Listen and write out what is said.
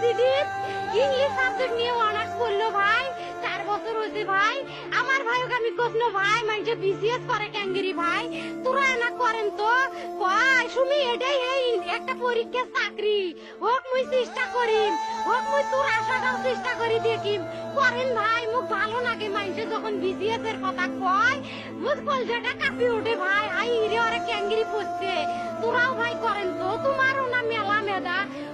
ভার্সিটির English subject নিয়ে honours করল ভাই, চার বছর হয়েছে ভাই। আমার ভাই ওকে আমি কখনো ভাই মানুষে বিসিএস করে ক্যাঙ্গেরি ভাই। তোরা না করেন তো? কয় শুনি এটাই এই একটা পরীক্ষা চাকরি। হোক মুই চেষ্টা করিম, হোক মুই তোর আশাটাও চেষ্টা করি দেখিম। করেন ভাই, মুখ ভালো লাগে মানুষে যখন বিসিএস এর কথা কয়। মুখ কলজাটা কাঁপি ওঠে ভাই। আই রে ওরা ক্যাঙ্গেরি পড়ছে। তোরাও ভাই করেন তো? তোমারও না মেলা মেদা।